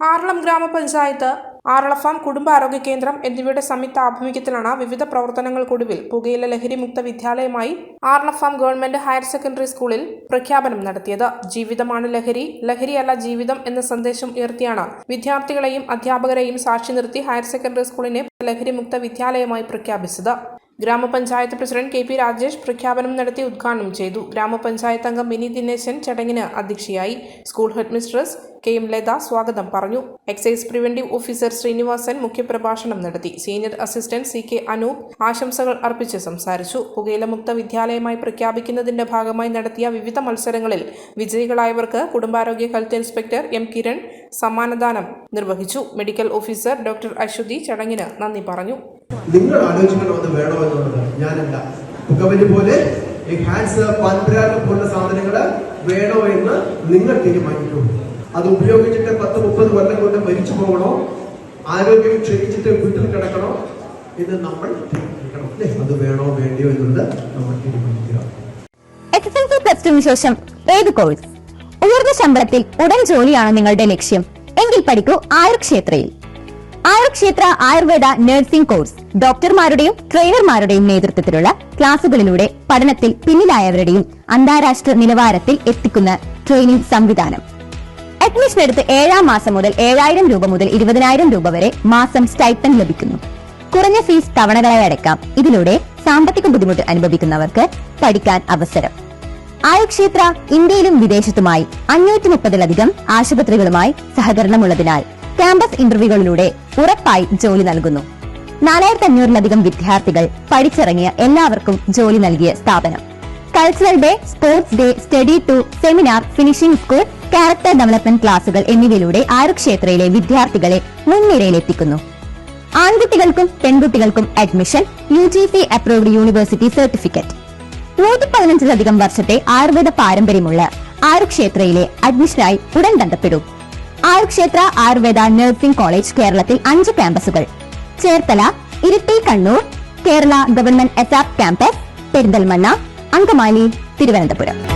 ആറളം ഗ്രാമപഞ്ചായത്ത് ആറളഫാം കുടുംബാരോഗ്യ കേന്ദ്രം എന്നിവയുടെ സംയുക്ത ആഭിമുഖ്യത്തിലാണ് വിവിധ പ്രവർത്തനങ്ങൾക്കൊടുവിൽ പുകയില ലഹരി മുക്ത വിദ്യാലയമായി ആറളഫാം ഗവൺമെന്റ് ഹയർ സെക്കൻഡറി സ്കൂളിൽ പ്രഖ്യാപനം നടത്തിയത്. ജീവിതമാണ് ലഹരി ലഹരിയല്ല ജീവിതം എന്ന സന്ദേശം ഉയർത്തിയാണ് വിദ്യാർത്ഥികളെയും അധ്യാപകരെയും സാക്ഷി നിർത്തി ഹയർ സെക്കൻഡറി സ്കൂളിനെ ലഹരി മുക്ത വിദ്യാലയമായി പ്രഖ്യാപിച്ചത്. ഗ്രാമപഞ്ചായത്ത് പ്രസിഡന്റ് കെ പി രാജേഷ് പ്രഖ്യാപനം നടത്തി ഉദ്ഘാടനം ചെയ്തു. ഗ്രാമപഞ്ചായത്ത് അംഗം മിനി ദിനേശൻ ചടങ്ങിന് അധ്യക്ഷയായി. School headmistress K M Latha സ്വാഗതം പറഞ്ഞു. എക്സൈസ് പ്രിവന്റീവ് ഓഫീസർ ശ്രീനിവാസൻ മുഖ്യപ്രഭാഷണം നടത്തി. Senior assistant C K Anoop ആശംസകൾ അർപ്പിച്ച് സംസാരിച്ചു. പുകയില മുക്ത വിദ്യാലയമായി പ്രഖ്യാപിക്കുന്നതിന്റെ ഭാഗമായി നടത്തിയ വിവിധ മത്സരങ്ങളിൽ വിജയികളായവർക്ക് കുടുംബാരോഗ്യ ഹെൽത്ത് ഇൻസ്പെക്ടർ എം കിരൺ സമ്മാനദാനം നിർവഹിച്ചു. മെഡിക്കൽ ഓഫീസർ ഡോക്ടർ അശ്വതി ചടങ്ങിന് നന്ദി പറഞ്ഞു. നിങ്ങൾ ആലോചിക്കണം വേണോ പോലുള്ള സാധനങ്ങൾ വേണോ എന്ന് നിങ്ങൾ തീരുമാനിക്കൂ. അത് ഉപയോഗിച്ചിട്ട് പത്ത് മുപ്പത് കൊല്ലം കൊണ്ട് മരിച്ചു പോകണോ? ആരോഗ്യം ക്ഷയിച്ചിട്ട് വീട്ടിൽ കിടക്കണോ? എന്ന് നമ്മൾ അത് വേണോ വേണ്ടിയോ എന്നുള്ളത് നമ്മൾ തീരുമാനിക്കുക. ശേഷം ഏത് കോഴ്സ് ഉയർന്ന ശമ്പളത്തിൽ ഉടൻ ജോലിയാണ് നിങ്ങളുടെ ലക്ഷ്യം. എങ്കിൽ പഠിക്കൂ ആയുർക്ഷേത്രയിൽ. ആയുർക്ഷേത്ര ആയുർവേദ നഴ്സിംഗ് കോഴ്സ് ഡോക്ടർമാരുടെയും ട്രെയിനർമാരുടെയും നേതൃത്വത്തിലുള്ള ക്ലാസുകളിലൂടെ പഠനത്തിൽ പിന്നിലായവരുടെയും അന്താരാഷ്ട്ര നിലവാരത്തിൽ എത്തിക്കുന്ന ട്രെയിനിംഗ് സംവിധാനം. അഡ്മിഷൻ എടുത്ത് ഏഴാം മാസം മുതൽ ഏഴായിരം രൂപ മുതൽ ഇരുപതിനായിരം രൂപ വരെ മാസം സ്റ്റൈപ്പൻ ലഭിക്കുന്നു. കുറഞ്ഞ ഫീസ് തവണകളായി അടയ്ക്കാം ഇതിലൂടെ സാമ്പത്തിക ബുദ്ധിമുട്ട് അനുഭവിക്കുന്നവർക്ക് പഠിക്കാൻ അവസരം. ആയുക്ഷേത്ര ഇന്ത്യയിലും വിദേശത്തുമായി അഞ്ഞൂറ്റി മുപ്പതിലധികം ആശുപത്രികളുമായി സഹകരണമുള്ളതിനാൽ ക്യാമ്പസ് ഇന്റർവ്യൂകളിലൂടെ ഉറപ്പായി ജോലി നൽകുന്നു. നാലായിരത്തി അഞ്ഞൂറിലധികം വിദ്യാർത്ഥികൾ പഠിച്ചിറങ്ങിയ എല്ലാവർക്കും ജോലി നൽകിയ സ്ഥാപനം. Cultural day sports day study tour seminar finishing school character development ക്ലാസുകൾ എന്നിവയിലൂടെ ആയുർക്ഷേത്രയിലെ വിദ്യാർത്ഥികളെ മുൻനിരയിലെത്തിക്കുന്നു. ആൺകുട്ടികൾക്കും പെൺകുട്ടികൾക്കും admission U G C approved university certificate നൂറ്റി പതിനഞ്ചിലധികം വർഷത്തെ ആയുർവേദ പാരമ്പര്യമുള്ള ആയുർക്ഷേത്രയിലെ അഡ്മിഷനായി ഉടൻ ബന്ധപ്പെടും. ആയുർക്ഷേത്ര ആയുർവേദ നഴ്സിംഗ് കോളേജ് കേരളത്തിൽ അഞ്ച് ക്യാമ്പസുകൾ Cherthala Iritty Kannur Kerala government S R campus Perinthalmanna Angamaly Thiruvananthapuram.